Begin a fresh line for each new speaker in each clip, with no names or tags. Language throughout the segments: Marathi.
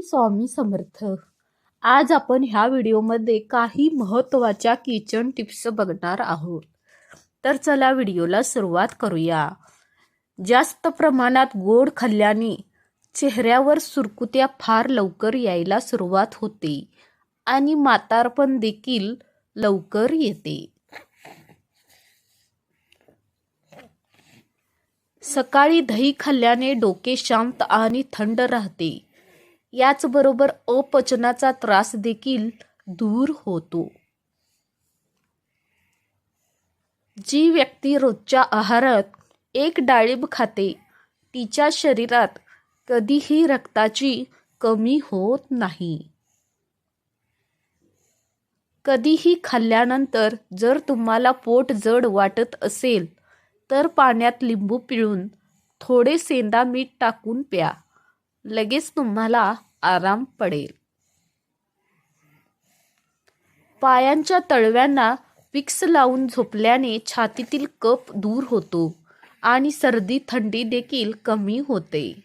श्री स्वामी समर्थ. आज आपण ह्या व्हिडिओमध्ये काही महत्त्वाच्या किचन टिप्स बघणार आहोत. तर चला व्हिडिओला सुरुवात करूया. जास्त प्रमाणात गोड खाल्ल्याने चेहऱ्यावर सुरकुत्या फार लवकर यायला सुरुवात होते आणि म्हातारपण देखील लवकर येते. सकाळी दही खाल्ल्याने डोके शांत आणि थंड राहते. याचबरोबर अपचनाचा त्रास देखील दूर होतो. जी व्यक्ती रोजच्या आहारात एक डाळिंब खाते तिच्या शरीरात कधीही रक्ताची कमी होत नाही. कधीही खाल्ल्यानंतर जर तुम्हाला पोट जड वाटत असेल तर पाण्यात लिंबू पिळून थोडे सेंदा मीठ टाकून प्या. लगेच तुम्हाला आराम पडेल. पायांच्या तळव्यांना विक्स लावून झोपल्याने छातीतील कफ दूर होतो आणि सर्दी थंडी देखील कमी होते.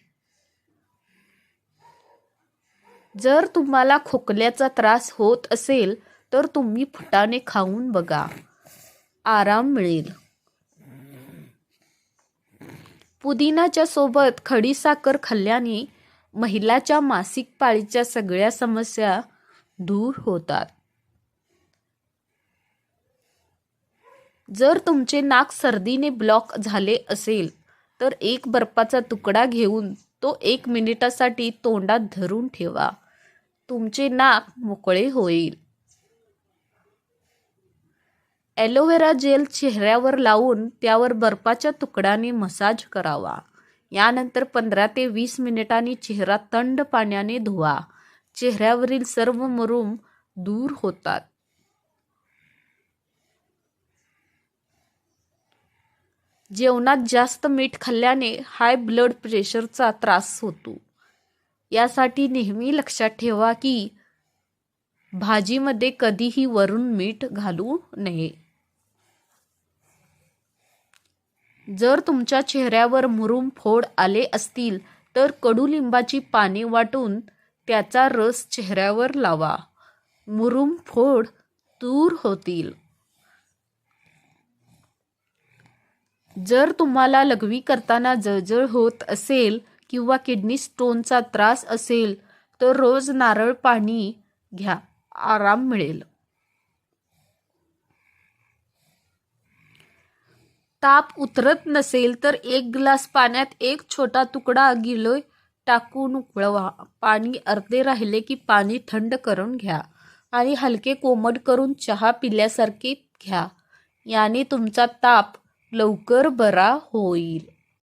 जर तुम्हाला खोकल्याचा त्रास होत असेल तर तुम्ही फुटाने खाऊन बघा. आराम मिळेल. पुदिनाच्या सोबत खडीसाखर खाल्ल्याने महिलाच्या मासिक पाळीच्या सगळ्या समस्या दूर होतात. जर तुमचे नाक सर्दीने ब्लॉक झाले असेल तर एक बर्फाचा तुकडा घेऊन तो एक मिनिटासाठी तोंडात धरून ठेवा. तुमचे नाक मोकळे होईल. ॲलोवेरा जेल चेहऱ्यावर लावून त्यावर बर्फाच्या तुकड्याने मसाज करावा. यानंतर पंधरा ते वीस मिनिटांनी चेहरा थंड पाण्याने धुवा. चेहऱ्यावरील सर्व मरूम दूर होतात. जेवणात जास्त मीठ खाल्ल्याने हाय ब्लड प्रेशरचा त्रास होतो. यासाठी नेहमी लक्षात ठेवा की भाजीमध्ये कधीही वरून मीठ घालू नये. जर तुमच्या चेहऱ्यावर मुरुम फोड आले असतील तर कडुलिंबाची पाने वाटून त्याचा रस चेहऱ्यावर लावा. मुरुम फोड दूर होतील. जर तुम्हाला लघवी करताना जळजळ होत असेल किंवा किडनी स्टोनचा त्रास असेल तर रोज नारळ पाणी घ्या. आराम मिळेल. ताप उतरत नसेल तर एक ग्लास पाण्यात एक छोटा तुकडा गिलोय टाकून उकळवा. पाणी अर्धे राहिले की पाणी थंड करून घ्या आणि हलके कोमट करून चहा पिल्यासारखे घ्या. याने तुमचा ताप लवकर बरा होईल.